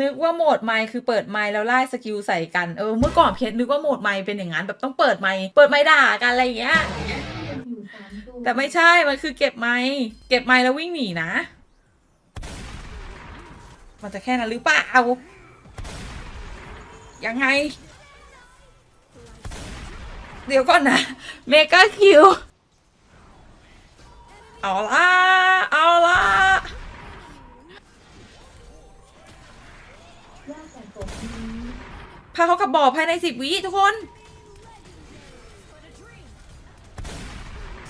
นึกว่าโหมดไมค์คือเปิดไมค์แล้วไล่สกิลใส่กันเออเมื่อก่อนเพชรนึกว่าโหมดไมค์เป็นอย่างนั้นแบบต้องเปิดไมค์เปิดไมค์ด่ากันอะไรอย่างเงี้ยแต่ไม่ใช่มันคือเก็บไมค์เก็บไมค์แล้ววิ่งหนีนะ มันจะแค่นั้นหรือเปล่ายังไง เดี๋ยวก่อนนะเมกาคิวเอาละ พาเขากลับบ่อภายในสิบวิทุกคน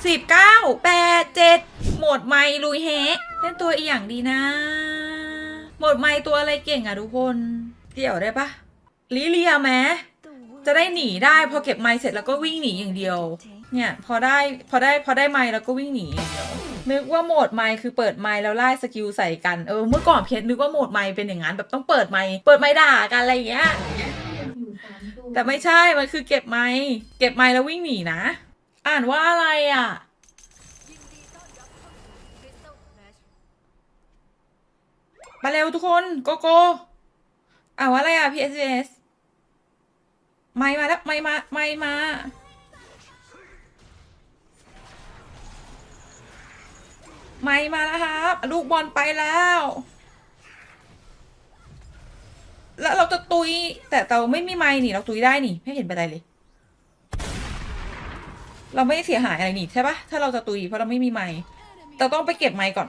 สิบเก้าแปดเจ็ดหมดไมลุยแฮเล่นตัวอีอย่างดีนะ หมดไมตัวอะไรเก่งอะทุกคนเกี่ยวได้ปะลิเลียไหมจะได้หนีได้พอเก็บไมเสร็จแล้วก็วิ่งหนีอย่างเดียว เนี่ยพอได้พอได้พอได้ไมค์แล้วก็วิ่งหนีเดียวนึกว่าโหมดไมค์คือเปิดไมค์แล้วไล่สกิลใส่กันเออเมื่อก่อนเพชรนึกว่าโหมดไมค์เป็นอย่างนั้นแบบต้องเปิดไมค์เปิดไมค์ด่ากันอะไรอย่างเงี้ยแต่ไม่ใช่มันคือเก็บไมค์เก็บไมค์แล้ววิ่งหนีนะ อ่านว่าอะไรอะมาเร็วทุกคนโกโก้อ่านว่าอะไรอะ PSS ไม่มาแล้วไม่มาไม่มา ม่มาแล้วครับ ลูกบอลไปแล้ว แล้วเราจะตุย แต่เราไม่มีไม้นี่ เราตุยได้นี่ ไม่เห็นเป็นไรเลย เราไม่ได้เสียหายอะไรนี่ใช่ปะถ้าเราจะตุยเพราะเราไม่มีไม้เราต้องไปเก็บไม้ก่อน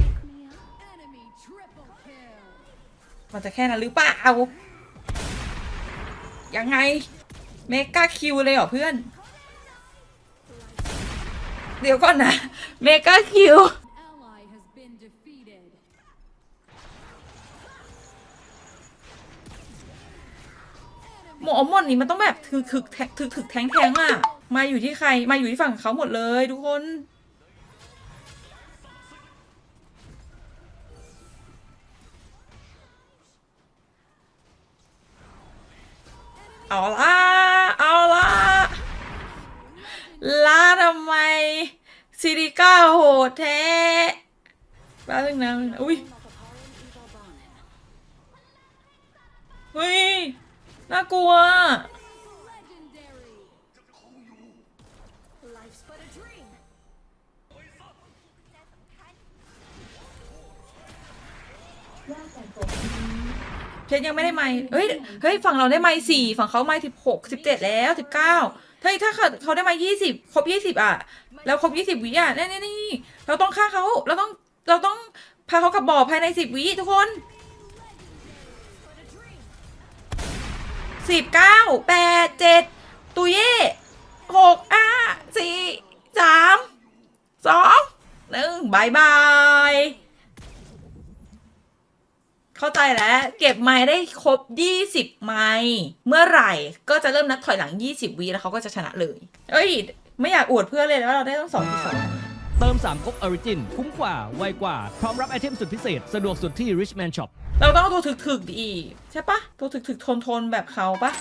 มันจะแค่นั้นหรือเปล่า ยังไง เมกาคิวเลยเหรอเพื่อน เดี๋ยวก่อนนะ เมกาคิว หมอหมดนี่มันต้องแบบถึกถึกแทถึกถึกแทงแทงอะมาอยู่ที่ใคร มาอยู่ที่ฝั่งเขาหมดเลยทุกคน เอาละเอาละล่าทำไมซิริก้าโหดแท้แป๊บนึงนะอุ้ยเฮ้ย น่ากลัว Life's but a dream. เพชรยังไม่ได้ไม่เฮ้ยเฮ้ยฝั่งเราได้ไม่สี่ฝั่งเขาไม่สิบหกสิบเจ็ดแล้วสิบเก้าเฮ้ยถ้าเขาเขาได้ไมายี่สิบครบยี่สิบอะแล้วครบยี่สิบวิอะนี่นี่นี่เราต้องฆ่าเขาเราต้องเราต้องพาเขากลับบ่อภายในสิบวิทุกคนสิบเก้าแปดเจ็ดตุยเย่หกอะสี่สามสองหนึ่งบายบาย เข้าใจแล้ว เก็บไม้ได้ครบ 20 ไม้เมื่อไหร่ก็จะเริ่มนับถอยหลัง 20วิแล้วเขาก็จะชนะเลย เอ้ย ไม่อยากอวดเพื่อนเลยแล้วเราได้ต้องสองที่สองเติม3ครบ Origin คุ้มกว่า ไวกว่า พร้อมรับไอเทมสุดพิเศษ สะดวกสุดที่ Richman Shop เราต้องเอาตัวถึกๆดีใช่ปะตัวถึกๆทนๆแบบเขาปะ